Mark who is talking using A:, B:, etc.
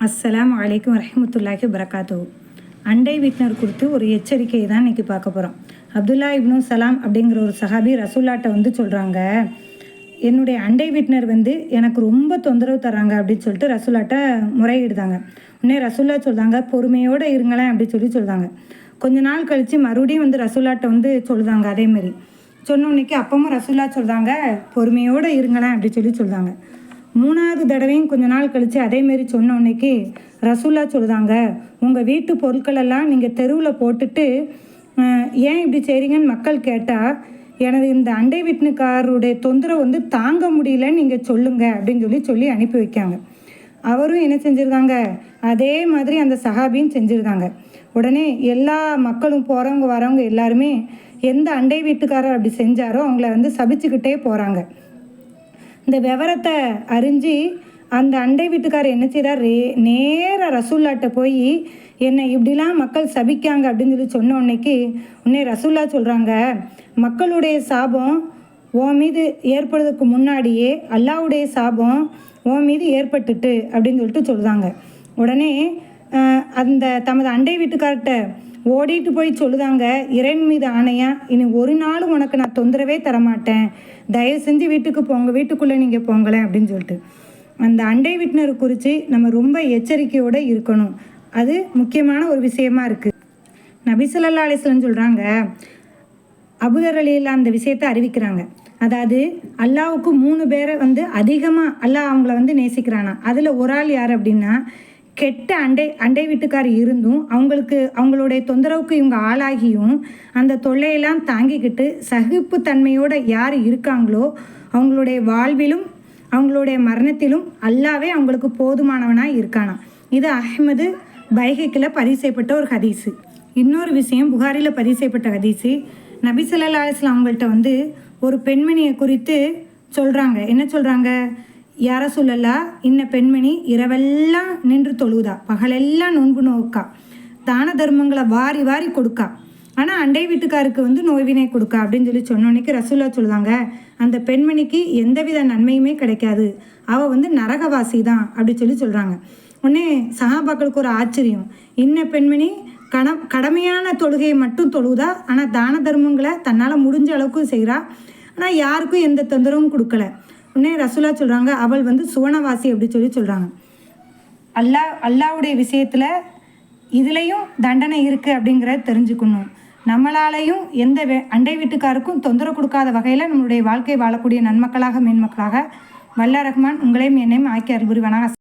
A: அஸ்ஸலாம் வலைக்கம் வரஹமத்துல்லாஹி வரகாத்து அண்டை வீட்டினர் குறித்து ஒரு எச்சரிக்கையை தான் இன்றைக்கி பார்க்க போகிறோம் அப்துல்லா இப்னு சலாம் அப்படிங்கிற ஒரு சஹாபி ரசூல்லாட்ட வந்து சொல்கிறாங்க என்னுடைய அண்டை வீட்டினர் வந்து எனக்கு ரொம்ப தொந்தரவு தராங்க அப்படின்னு சொல்லிட்டு ரசூலாட்ட முறையிடுதாங்க. உடனே ரசூல்லா சொல்கிறாங்க பொறுமையோடு இருங்களேன் அப்படின்னு சொல்லி சொல்கிறாங்க கொஞ்ச நாள் கழித்து மறுபடியும் வந்து ரசூலாட்ட வந்து சொல்லுதாங்க அதேமாரி சொன்னோன்னைக்கு அப்பவும் ரசூல்லா சொல்கிறாங்க பொறுமையோடு இருங்களேன் அப்படி சொல்லி சொல்கிறாங்க மூணாவது தடவையும் கொஞ்ச நாள் கழித்து அதேமாரி சொன்னோன்னைக்கு உடனேக்கு ரசூல்லா சொல்லுதாங்க உங்கள் வீட்டு பொருட்களெல்லாம் நீங்கள் தெருவில் போட்டுட்டு ஏன் இப்படி செய்கிறீங்கன்னு மக்கள் கேட்டால் எனது இந்த அண்டை வீட்டுக்காரருடைய தொந்தரவு வந்து தாங்க முடியலன்னு நீங்கள் சொல்லுங்க அப்படின்னு சொல்லி சொல்லி அனுப்பி வைக்காங்க அவரும் என்ன செஞ்சுருக்காங்க அதே மாதிரி அந்த சஹாபியும் செஞ்சுருக்காங்க. உடனே எல்லா மக்களும் போகிறவங்க வரவங்க எல்லாருமே எந்த அண்டை வீட்டுக்காரர் அப்படி செஞ்சாரோ அவங்கள வந்து சபிச்சுக்கிட்டே போகிறாங்க இந்த விவரத்தை அறிஞ்சு அந்த அண்டை வீட்டுக்காரர் என்ன செய்கிறார் ரே நேராக ரசூல்லாட்ட போய் என்னை இப்படிலாம் மக்கள் சபிக்காங்க அப்படின்னு சொல்லி சொன்ன உடனேக்கு உடனே ரசூல்லா சொல்கிறாங்க மக்களுடைய சாபம் உன் மீது ஏற்படுறதுக்கு முன்னாடியே அல்லாவுடைய சாபம் உன் மீது ஏற்பட்டுட்டு அப்படின்னு சொல்லிட்டு சொல்கிறாங்க உடனே அந்த தமது அண்டை வீட்டுக்கார்ட்ட ஓடிட்டு போய் சொல்லுதாங்க இறைன் மீது ஆணையா? இனி ஒரு நாளும் உனக்கு நான் தொந்தரவே தரமாட்டேன். தயவு செஞ்சு வீட்டுக்கு போங்க வீட்டுக்குள்ளே நீங்கள் போங்களேன் அப்படின்னு சொல்லிட்டு. அந்த அண்டை வீட்டினர் குறித்து நம்ம ரொம்ப எச்சரிக்கையோடு இருக்கணும். அது முக்கியமான ஒரு விஷயமா இருக்குது நபிசல்லா அலிஸ்லன்னு சொல்கிறாங்க அபுதர் அலியில் அந்த விஷயத்தை அறிவிக்கிறாங்க. அதாவது அல்லாவுக்கு மூணு பேரை வந்து அதிகமாக அல்லாஹ் அவங்கள வந்து நேசிக்கிறானா? அதில் ஒரு ஆள் யார் அப்படின்னா கெட்ட அண்டை அண்டை வீட்டுக்கார் இருந்தும் அவங்களுக்கு அவங்களுடைய தொந்தரவுக்கு இவங்க ஆளாகியும் அந்த தொல்லையெல்லாம் தாங்கிக்கிட்டு சகிப்பு தன்மையோட யார் இருக்காங்களோ அவங்களுடைய வாழ்விலும் அவங்களுடைய மரணத்திலும் அல்லாவே அவங்களுக்கு போதுமானவனாக இருக்கானா இது அஹ்மது பைகைக்கில் பதிவு செய்யப்பட்ட ஒரு ஹதீஸு. இன்னொரு விஷயம் புகாரில் பதிவு செய்யப்பட்ட ஹதீஸு நபிசல்லா அலிஸ்லாம் அவங்கள்ட்ட வந்து ஒரு பெண்மணியை குறித்து சொல்கிறாங்க என்ன சொல்கிறாங்க யார சொல்லலா? இன்ன பெண்மணி இரவெல்லாம் நின்று தொழுதா? பகலெல்லாம் நோன்பு நோக்கா? தான தர்மங்களை வாரி வாரி கொடுக்கா? ஆனால் அண்டை வீட்டுக்காருக்கு வந்து நோய்வினை கொடுக்கா? அப்படின்னு சொல்லி சொன்னோன்னைக்கு ரசூல்லா சொல்லுவாங்க. அந்த பெண்மணிக்கு எந்தவித நன்மையுமே கிடைக்காது. அவள் வந்து நரகவாசி தான் அப்படி சொல்லி சொல்கிறாங்க உடனே சகாபாக்களுக்கு ஒரு ஆச்சரியம். இன்ன பெண்மணி கட கடமையான தொழுகையை மட்டும் தொழுதா? ஆனால் தான தர்மங்களை தன்னால் முடிஞ்ச அளவுக்கு செய்கிறா ஆனால் யாருக்கும் எந்த தொந்தரவும் கொடுக்கல. உடனே ரசூலா சொல்கிறாங்க அவள் வந்து சுவனவாசி அப்படி சொல்லி சொல்கிறாங்க அல்லாஹ் அல்லாவுடைய விஷயத்தில் இதுலேயும் தண்டனை இருக்குது அப்படிங்கிறத தெரிஞ்சுக்கணும். நம்மளாலையும் எந்த வே அண்டை வீட்டுக்காருக்கும் தொந்தரவு கொடுக்காத வகையில் நம்மளுடைய வாழ்க்கை வாழக்கூடிய நன்மக்களாக மேன்மக்களாக வல்லா ரஹ்மான் உங்களையும் என்னையும் ஆக்கி அருள்